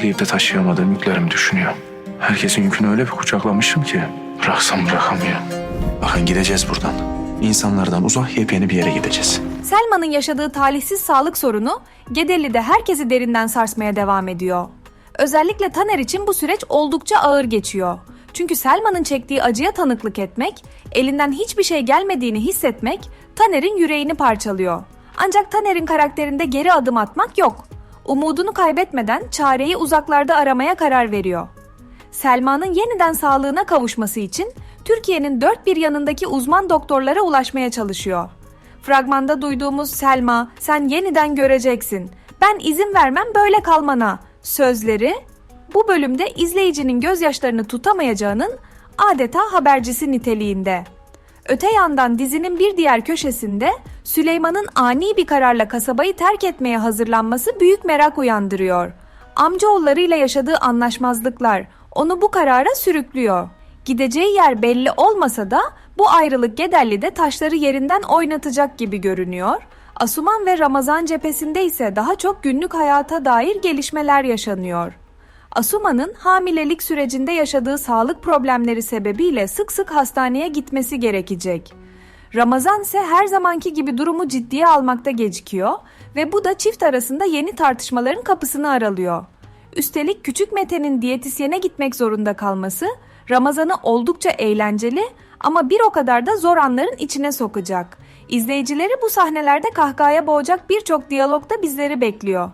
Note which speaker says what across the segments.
Speaker 1: kucakleyıp da taşıyamadığım yüklerimi düşünüyor. Herkesin yükünü öyle bir kucaklamışım ki bıraksam bırakamıyor. Bakın gideceğiz buradan. İnsanlardan uzak yepyeni bir yere gideceğiz.
Speaker 2: Selma'nın yaşadığı talihsiz sağlık sorunu Gedeli'de herkesi derinden sarsmaya devam ediyor. Özellikle Taner için bu süreç oldukça ağır geçiyor. Çünkü Selma'nın çektiği acıya tanıklık etmek, elinden hiçbir şey gelmediğini hissetmek Taner'in yüreğini parçalıyor. Ancak Taner'in karakterinde geri adım atmak yok. Umudunu kaybetmeden çareyi uzaklarda aramaya karar veriyor. Selma'nın yeniden sağlığına kavuşması için Türkiye'nin dört bir yanındaki uzman doktorlara ulaşmaya çalışıyor. Fragmanda duyduğumuz Selma, sen yeniden göreceksin. Ben izin vermem böyle kalmana sözleri bu bölümde izleyicinin gözyaşlarını tutamayacağının adeta habercisi niteliğinde. Öte yandan dizinin bir diğer köşesinde Süleyman'ın ani bir kararla kasabayı terk etmeye hazırlanması büyük merak uyandırıyor. Amcaoğullarıyla yaşadığı anlaşmazlıklar onu bu karara sürüklüyor. Gideceği yer belli olmasa da bu ayrılık Gederli'de taşları yerinden oynatacak gibi görünüyor. Asuman ve Ramazan cephesinde ise daha çok günlük hayata dair gelişmeler yaşanıyor. Asuman'ın hamilelik sürecinde yaşadığı sağlık problemleri sebebiyle sık sık hastaneye gitmesi gerekecek. Ramazan ise her zamanki gibi durumu ciddiye almakta gecikiyor ve bu da çift arasında yeni tartışmaların kapısını aralıyor. Üstelik küçük Mete'nin diyetisyene gitmek zorunda kalması Ramazan'ı oldukça eğlenceli ama bir o kadar da zor anların içine sokacak. İzleyicileri bu sahnelerde kahkahaya boğacak birçok diyalogda bizleri bekliyor.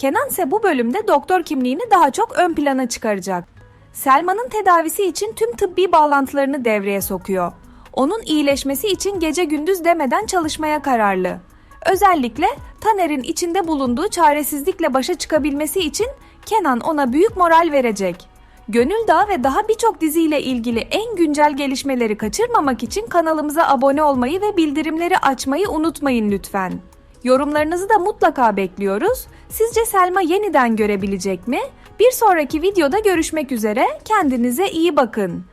Speaker 2: Kenan ise bu bölümde doktor kimliğini daha çok ön plana çıkaracak. Selma'nın tedavisi için tüm tıbbi bağlantılarını devreye sokuyor. Onun iyileşmesi için gece gündüz demeden çalışmaya kararlı. Özellikle Taner'in içinde bulunduğu çaresizlikle başa çıkabilmesi için Kenan ona büyük moral verecek. Gönül Dağı ve daha birçok diziyle ilgili en güncel gelişmeleri kaçırmamak için kanalımıza abone olmayı ve bildirimleri açmayı unutmayın lütfen. Yorumlarınızı da mutlaka bekliyoruz. Sizce Selma yeniden görebilecek mi? Bir sonraki videoda görüşmek üzere. Kendinize iyi bakın.